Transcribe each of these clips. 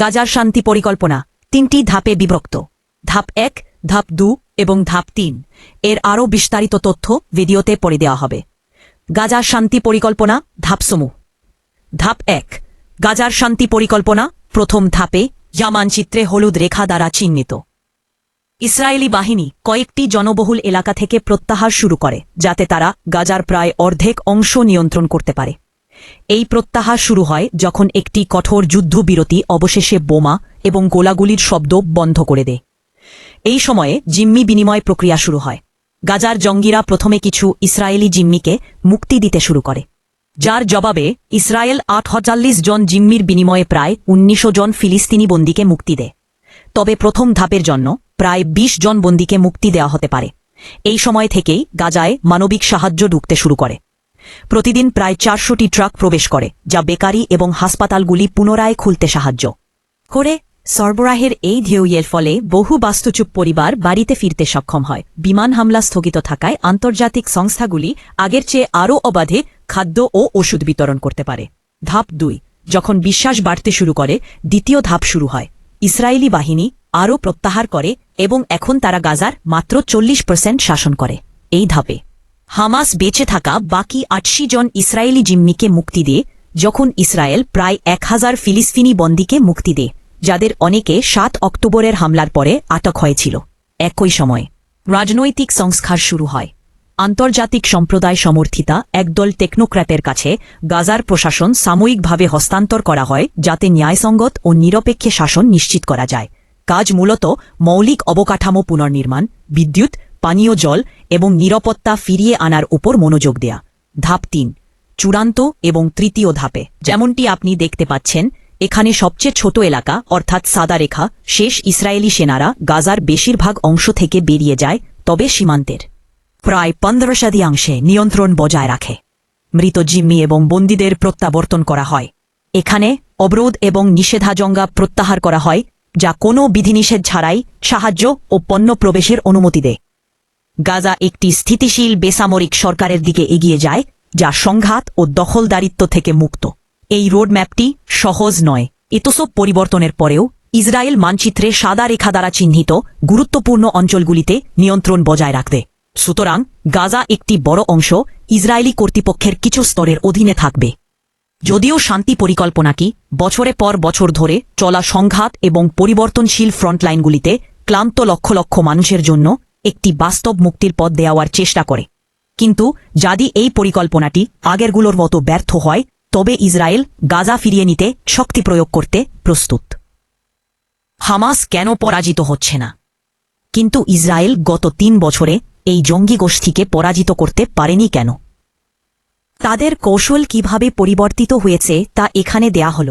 গাজার শান্তি পরিকল্পনা, তিনটি ধাপে বিভক্ত। ধাপ এক, ধাপ দু এবং ধাপ তিন। এর আরও বিস্তারিত তথ্য ভিডিওতে পড়ে দেওয়া হবে। গাজার শান্তি পরিকল্পনা ধাপসমূহ ধাপ এক, গাজার শান্তি পরিকল্পনা, প্রথম ধাপে যা মানচিত্রে হলুদ রেখা দ্বারা চিহ্নিত। ইসরায়েলি বাহিনী কয়েকটি জনবহুল এলাকা থেকে প্রত্যাহার শুরু করে, যাতে তারা গাজার প্রায় অর্ধেক অংশ নিয়ন্ত্রণ করতে পারে। এই প্রত্যাহার শুরু হয় যখন একটি কঠোর যুদ্ধবিরতি অবশেষে বোমা এবং গোলাগুলির শব্দ বন্ধ করে দেয়। এই সময়ে জিম্মি বিনিময় প্রক্রিয়া শুরু হয়। গাজার জঙ্গিরা প্রথমে কিছু ইসরায়েলি জিম্মিকে মুক্তি দিতে শুরু করে। যার জবাবে ইসরায়েল আট হজাল্লিশ জন জিম্মির বিনিময়ে প্রায় উনিশশো জন ফিলিস্তিনি বন্দীকে মুক্তি দেয়। তবে প্রথম ধাপের জন্য প্রায় ২০ জন বন্দীকে মুক্তি দেওয়া হতে পারে। এই সময় থেকেই গাজায় মানবিক সাহায্য ঢুকতে শুরু করে। প্রতিদিন প্রায় চারশোটি ট্রাক প্রবেশ করে, যা বেকারি এবং হাসপাতালগুলি পুনরায় খুলতে সাহায্য করে। সরবরাহের এই ঢেউয়ের ফলে বহু বাস্তুচুপ পরিবার বাড়িতে ফিরতে সক্ষম হয়। বিমান হামলা স্থগিত থাকায় আন্তর্জাতিক সংস্থাগুলি আগের চেয়ে আরও অবাধে খাদ্য ও ওষুধ বিতরণ করতে পারে। ধাপ দুই, যখন বিশ্বাস বাড়তে শুরু করে, দ্বিতীয় ধাপ শুরু হয়। ইসরায়েলি বাহিনী আরও প্রত্যাহার করে এবং এখন তারা গাজার মাত্র চল্লিশ শাসন করে। এই ধাপে হামাস বেঁচে থাকা বাকি আটশি জন ইসরায়েলি জিম্মিকে মুক্তি দিয়ে যখন ইসরায়েল প্রায় এক হাজার ফিলিস্তিনি বন্দীকে মুক্তি দেয় যাদের অনেকে সাত অক্টোবরের হামলার পরে আটক হয়েছিল। একই সময় রাজনৈতিক সংস্কার শুরু হয়। আন্তর্জাতিক সম্প্রদায় সমর্থিতা একদল টেকনোক্র্যাটের কাছে গাজার প্রশাসন সাময়িকভাবে হস্তান্তর করা হয় যাতে ন্যায়সঙ্গত ও নিরপেক্ষে শাসন নিশ্চিত করা যায়। কাজ মূলত মৌলিক অবকাঠামো পুনর্নির্মাণ, বিদ্যুৎ পানীয় জল এবং নিরাপত্তা ফিরিয়ে আনার উপর মনোযোগ দেয়া। ধাপ তিন, চূড়ান্ত এবং তৃতীয় ধাপে। যেমনটি আপনি দেখতে পাচ্ছেন, এখানে সবচেয়ে ছোট এলাকা, অর্থাৎ সাদা রেখা, শেষ ইসরায়েলি সেনারা গাজার বেশিরভাগ অংশ থেকে বেরিয়ে যায়, তবে সীমান্তের। প্রায় পনেরো শতাংশে নিয়ন্ত্রণ বজায় রাখে। মৃত জিম্মি এবং বন্দীদের প্রত্যাবর্তন করা হয়। এখানে অবরোধ এবং নিষেধাজ্ঞা প্রত্যাহার করা হয়, যা কোনো বিধিনিষেধ ছাড়াই সাহায্য ও পণ্য প্রবেশের অনুমতি দেয়। গাজা একটি স্থিতিশীল বেসামরিক সরকারের দিকে এগিয়ে যায়, যা সংঘাত ও দখলদারিত্ব থেকে মুক্ত। এই রোডম্যাপটি সহজ নয়। এতসব পরিবর্তনের পরেও ইসরায়েল মানচিত্রে সাদা রেখা দ্বারা চিহ্নিত গুরুত্বপূর্ণ অঞ্চলগুলিতে নিয়ন্ত্রণ বজায় রাখবে সুতরাং গাজা একটি বড় অংশ ইসরায়েলি কর্তৃপক্ষের কিছু স্তরের অধীনে থাকবে। যদিও শান্তি পরিকল্পনাটি বছরে পর বছর ধরে চলা সংঘাত এবং পরিবর্তনশীল ফ্রন্টলাইনগুলিতে ক্লান্ত লক্ষ লক্ষ মানুষের জন্য একটি বাস্তব মুক্তির পথ দেওয়ার চেষ্টা করে। কিন্তু যদি এই পরিকল্পনাটি আগেরগুলোর মতো ব্যর্থ হয়, তবে ইসরায়েল গাজা ফিরিয়ে নিতে শক্তি প্রয়োগ করতে প্রস্তুত। হামাস কেন পরাজিত হচ্ছে না? কিন্তু ইসরায়েল গত তিন বছরে এই জঙ্গি গোষ্ঠীকে পরাজিত করতে পারেনি কেন? তাদের কৌশল কীভাবে পরিবর্তিত হয়েছে তা এখানে দেয়া হল।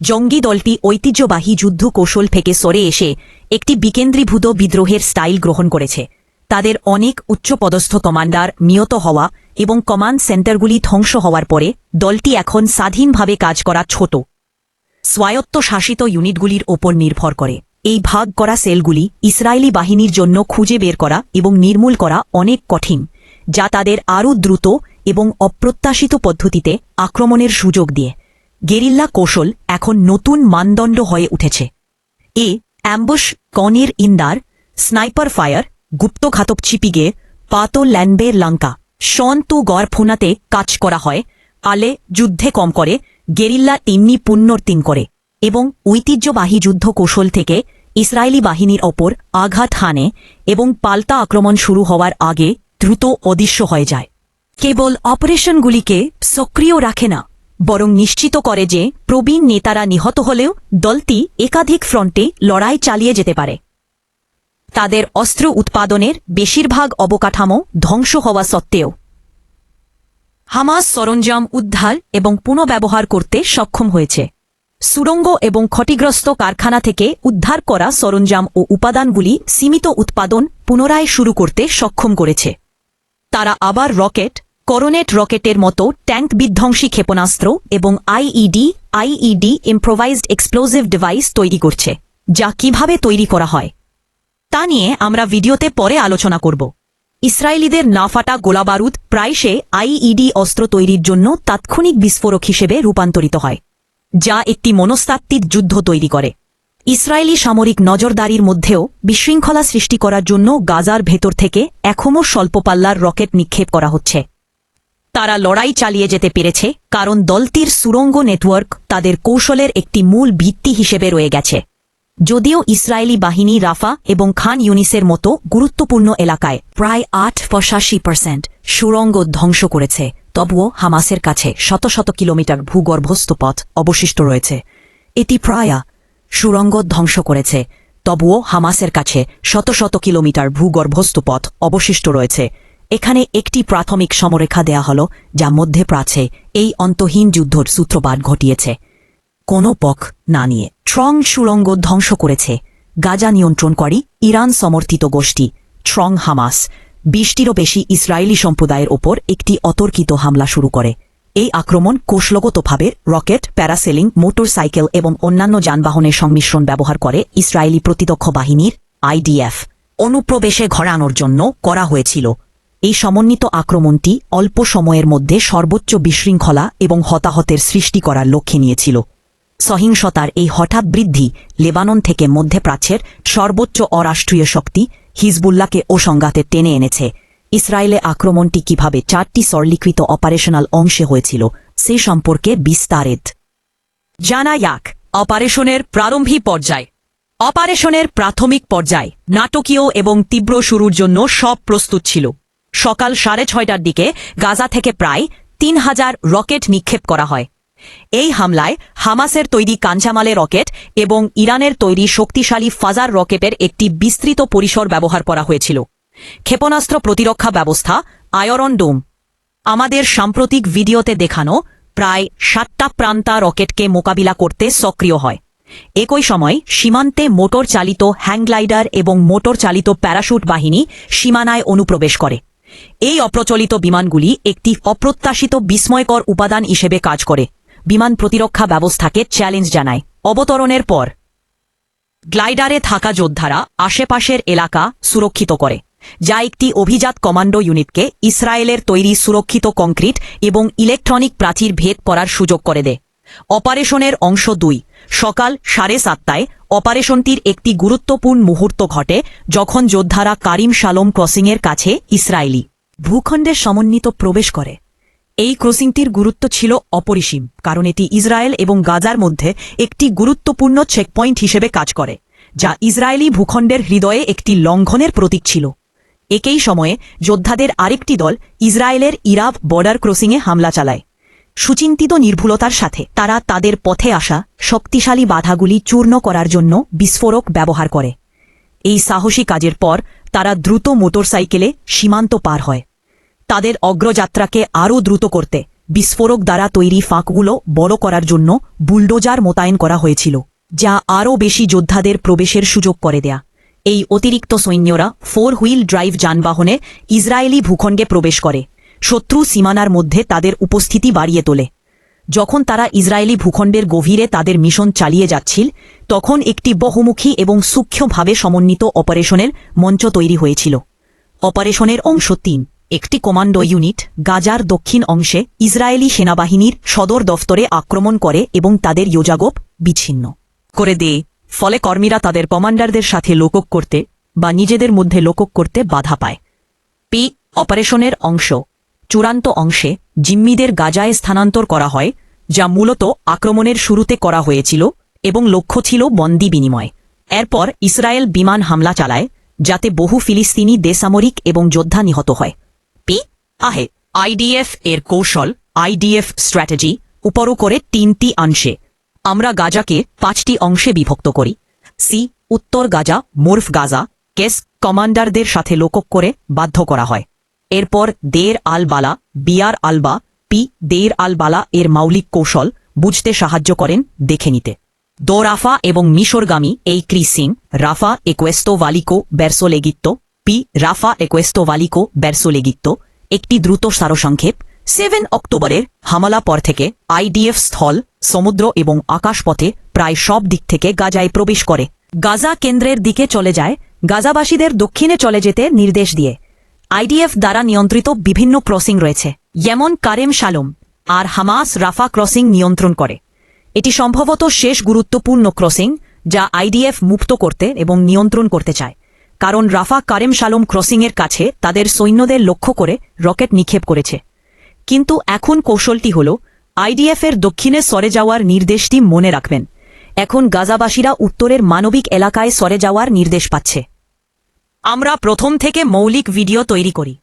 জঙ্গি দলটি ঐতিহ্যবাহী যুদ্ধ কৌশল থেকে সরে এসে একটি বিকেন্দ্রীভূত বিদ্রোহের স্টাইল গ্রহণ করেছে। তাদের অনেক উচ্চপদস্থ কমান্ডার নিহত হওয়া এবং কমান্ড সেন্টারগুলি ধ্বংস হওয়ার পরে দলটি এখন স্বাধীনভাবে কাজ করা ছোট। স্বায়ত্তশাসিত ইউনিটগুলির ওপর নির্ভর করে। এই ভাগ করা সেলগুলি ইসরায়েলি বাহিনীর জন্য খুঁজে বের করা এবং নির্মূল করা অনেক কঠিন, যা তাদের আরও দ্রুত এবং অপ্রত্যাশিত পদ্ধতিতে আক্রমণের সুযোগ দিয়ে। গেরিল্লা কৌশল এখন নতুন মানদণ্ড হয়ে উঠেছে। এ, অ্যাম্বুশ কনের ইন্দার, স্নাইপার ফায়ার, গুপ্তঘাতক চিপিগে পাতো ল্যান্ডবের লঙ্কা সন্তু গড়ফোনাতে কাজ করা হয়, আলে যুদ্ধে কম করে, গেরিল্লা তেমনি পুনর্তিন করে এবং ঐতিহ্যবাহী যুদ্ধ কৌশল থেকে ইসরায়েলি বাহিনীর ওপর আঘাত হানে এবং পাল্টা আক্রমণ শুরু হওয়ার আগে দ্রুত অদৃশ্য হয়ে যায়। কেবল অপারেশনগুলিকে সক্রিয় রাখে না বরং নিশ্চিত করে যে প্রবীণ নেতারা নিহত হলেও দলটি একাধিক ফ্রন্টে লড়াই চালিয়ে যেতে পারে। তাদের অস্ত্র উৎপাদনের বেশিরভাগ অবকাঠামো ধ্বংস হওয়া সত্ত্বেও। হামাস সরঞ্জাম উদ্ধার এবং পুনঃব্যবহার করতে সক্ষম হয়েছে। সুড়ঙ্গ এবং ক্ষতিগ্রস্ত কারখানা থেকে উদ্ধার করা সরঞ্জাম ও উপাদানগুলি সীমিত উৎপাদন পুনরায় শুরু করতে সক্ষম করেছে। তারা আবার রকেট করোনেট রকেটের মতো ট্যাঙ্ক বিধ্বংসী ক্ষেপণাস্ত্র এবং IED IED improvised explosive device তৈরি করছে, যা কীভাবে তৈরি করা হয়, তা নিয়ে আমরা ভিডিওতে পরে আলোচনা করব। ইসরায়েলিদের নাফাটা গোলাবারুদ প্রায়শে আইইডি অস্ত্র তৈরির জন্য তাৎক্ষণিক বিস্ফোরক হিসেবে রূপান্তরিত হয়, যা একটি মনস্তাত্ত্বিক যুদ্ধ তৈরি করে। ইসরায়েলি সামরিক নজরদারির মধ্যেও বিশৃঙ্খলা সৃষ্টি করার জন্য গাজার ভেতর থেকে এখনও স্বল্প পাল্লার রকেট নিক্ষেপ করা হচ্ছে। তারা লড়াই চালিয়ে যেতে পেরেছে, কারণ দলটির সুরঙ্গ নেটওয়ার্ক তাদের কৌশলের একটি মূল ভিত্তি হিসেবে রয়ে গেছে। যদিও ইসরায়েলি বাহিনী রাফা এবং খান ইউনিসের মতো গুরুত্বপূর্ণ এলাকায় প্রায় আট পঁচাশি পার্সেন্ট সুরঙ্গ ধ্বংস করেছে, তবুও হামাসের কাছে শত শত কিলোমিটার ভূগর্ভস্থ পথ অবশিষ্ট রয়েছে। এটি প্রায় সুরঙ্গ ধ্বংস করেছে, তবুও হামাসের কাছে শত শত কিলোমিটার ভূগর্ভস্থ পথ অবশিষ্ট রয়েছে। এখানে একটি প্রাথমিক সমরেখা দেয়া হল, যা মধ্যপ্রাচ্যে এই অন্তহীন যুদ্ধর সূত্রপাত ঘটিয়েছে। কোনো পক না নিয়ে ট্রং সুরঙ্গ ধ্বংস করেছে। গাজা নিয়ন্ত্রণ করে ইরান সমর্থিত গোষ্ঠী ট্রং হামাস বিশটিরও বেশি ইসরায়েলি সম্প্রদায়ের ওপর একটি অতর্কিত হামলা শুরু করে। এই আক্রমণ কৌশলগতভাবে রকেট, প্যারাসেলিং, মোটরসাইকেল এবং অন্যান্য যানবাহনের সংমিশ্রণ ব্যবহার করে ইসরায়েলি প্রতিরক্ষ বাহিনীর আইডিএফ অনুপ্রবেশে ঘরানোর জন্য করা হয়েছিল। এই সমন্বিত আক্রমণটি অল্প সময়ের মধ্যে সর্বোচ্চ বিশৃঙ্খলা এবং হতাহতের সৃষ্টি করার লক্ষ্যে নিয়েছিল। সহিংসতার এই হঠাৎ বৃদ্ধি লেবানন থেকে মধ্যপ্রাচ্যের সর্বোচ্চ অরাষ্ট্রীয় শক্তি হিজবুল্লাহকে ও সংঘাতে টেনে এনেছে। ইসরায়েলে আক্রমণটি কীভাবে চারটি সরলীকৃত অপারেশনাল অংশে হয়েছিল, সে সম্পর্কে বিস্তারিত। জানা যাক, অপারেশনের প্রারম্ভিক পর্যায়। অপারেশনের প্রাথমিক পর্যায় নাটকীয় এবং তীব্র শুরুর জন্য সব প্রস্তুত ছিল। সকাল সাড়ে ছয়টার দিকে গাজা থেকে প্রায় তিন হাজার রকেট নিক্ষেপ করা হয়। এই হামলায় হামাসের তৈরি কাঞ্চামালে রকেট এবং ইরানের তৈরি শক্তিশালী ফাজার রকেটের একটি বিস্তৃত পরিসর ব্যবহার করা হয়েছিল। ক্ষেপণাস্ত্র প্রতিরক্ষা ব্যবস্থা, আয়রন ডোম। আমাদের সাম্প্রতিক ভিডিওতে দেখানো প্রায় সাতটা প্রান্তা রকেটকে মোকাবিলা করতে সক্রিয় হয়। একই সময় সীমান্তে মোটর চালিত হ্যাংগ্লাইডার এবং মোটর চালিত প্যারাশুট বাহিনী সীমানায় অনুপ্রবেশ করে। এই অপ্রচলিত বিমানগুলি একটি অপ্রত্যাশিত বিস্ময়কর উপাদান হিসেবে কাজ করে। বিমান প্রতিরক্ষা ব্যবস্থাকে চ্যালেঞ্জ জানায়। অবতরণের পর, গ্লাইডারে থাকা যোদ্ধারা আশেপাশের এলাকা সুরক্ষিত করে, যা একটি অভিজাত কমান্ডো ইউনিটকে ইসরায়েলের তৈরি সুরক্ষিত কংক্রিট এবং ইলেকট্রনিক প্রাচীর ভেদ করার সুযোগ করে দেয়। অপারেশনের অংশ দুই সকাল সাড়ে সাতটায় অপারেশনটির একটি গুরুত্বপূর্ণ মুহূর্ত ঘটে যখন যোদ্ধারা কারিম শালোম ক্রসিংয়ের কাছে ইসরায়েলি ভূখণ্ডের সমন্বিত প্রবেশ করে। এই ক্রসিংটির গুরুত্ব ছিল অপরিসীম, কারণ এটি ইসরায়েল এবং গাজার মধ্যে একটি গুরুত্বপূর্ণ চেকপয়েন্ট হিসেবে কাজ করে, যা ইসরায়েলি ভূখণ্ডের হৃদয়ে একটি লঙ্ঘনের প্রতীক ছিল। একই সময়ে যোদ্ধাদের আরেকটি দল ইসরায়েলের ইরাব বর্ডার ক্রসিংয়ে হামলা চালায়। সুচিন্তিত নির্ভুলতার সাথে তারা তাদের পথে আসা শক্তিশালী বাধাগুলি চূর্ণ করার জন্য বিস্ফোরক ব্যবহার করে। এই সাহসী কাজের পর তারা দ্রুত মোটরসাইকেলে সীমান্ত পার হয়। তাদের অগ্রযাত্রাকে আরও দ্রুত করতে বিস্ফোরক দ্বারা তৈরি ফাঁকগুলো বড় করার জন্য বুলডোজার মোতায়েন করা হয়েছিল, যা আরও বেশি যোদ্ধাদের প্রবেশের সুযোগ করে দেয়া। এই অতিরিক্ত সৈন্যরা ফোর হুইল ড্রাইভ যানবাহনে ইসরায়েলি ভূখণ্ডে প্রবেশ করে। শত্রু সীমানার মধ্যে তাদের উপস্থিতি বাড়িয়ে তোলে। যখন তারা ইসরায়েলি ভূখণ্ডের গভীরে তাদের মিশন চালিয়ে যাচ্ছিল, তখন একটি বহুমুখী এবং সূক্ষ্মভাবে সমন্বিত অপারেশনের মঞ্চ তৈরি হয়েছিল। অপারেশনের অংশ তিন। একটি কমান্ডো ইউনিট গাজার দক্ষিণ অংশে ইসরায়েলি সেনাবাহিনীর সদর দফতরে আক্রমণ করে এবং তাদের যোজাগোপ বিচ্ছিন্ন করে দেয়। ফলে কর্মীরা তাদের কমান্ডারদের সাথে লোকক করতে বা নিজেদের মধ্যে লোকক করতে বাধা পায়। পি, অপারেশনের অংশ। চূড়ান্ত অংশে জিম্মিদের গাজায় স্থানান্তর করা হয়, যা মূলত আক্রমণের শুরুতে করা হয়েছিল এবং লক্ষ্য ছিল বন্দি বিনিময়। এরপর ইসরায়েল বিমান হামলা চালায়, যাতে বহু ফিলিস্তিনি বেসামরিক এবং যোদ্ধা নিহত হয়। পি. আহে, আইডিএফ এর কৌশল, আইডিএফ স্ট্র্যাটেজি, উপরও করে তিনটি অংশে। আমরা গাজাকে পাঁচটি অংশে বিভক্ত করি। সি, উত্তর গাজা, মোরফ গাজা, কেস কমান্ডারদের সাথে লোকক করে বাধ্য করা হয়। এরপর দের আল বালা, বিয়ার আলবা পি দের আল বালা এর মৌলিক কৌশল বুঝতে সাহায্য করেন দেখে নিতে। দো রাফা এবং মিশরগামী এই ক্রিসিং, রাফা একুয়েস্তো ভালিকো বেরসোলেগিত্ত পি রাফা একুয়েস্তো ভালিকো বেরসোলেগিত্ত একটি দ্রুত সারসংক্ষেপ, সেভেন অক্টোবরের হামলা পর থেকে আইডিএফ স্থল, সমুদ্র এবং আকাশপথে প্রায় সব দিক থেকে গাজায় প্রবেশ করে। গাজা কেন্দ্রের দিকে চলে যায়, গাজাবাসীদের দক্ষিণে চলে যেতে নির্দেশ দিয়ে। আইডিএফ দ্বারা নিয়ন্ত্রিত বিভিন্ন ক্রসিং রয়েছে, যেমন কারেম শালোম আর হামাস রাফা ক্রসিং নিয়ন্ত্রণ করে। এটি সম্ভবত শেষ গুরুত্বপূর্ণ ক্রসিং যা আইডিএফ মুক্ত করতে এবং নিয়ন্ত্রণ করতে চায়, কারণ রাফা কারেম শালম ক্রসিংয়ের কাছে তাদের সৈন্যদের লক্ষ্য করে রকেট নিক্ষেপ করেছে। কিন্তু এখন কৌশলটি হল, আইডিএফের দক্ষিণে সরে যাওয়ার নির্দেশটি মনে রাখবেন। এখন গাজাবাসীরা উত্তরের মানবিক এলাকায় সরে যাওয়ার নির্দেশ পাচ্ছে। আমরা প্রথম থেকে মৌলিক ভিডিও তৈরি করি।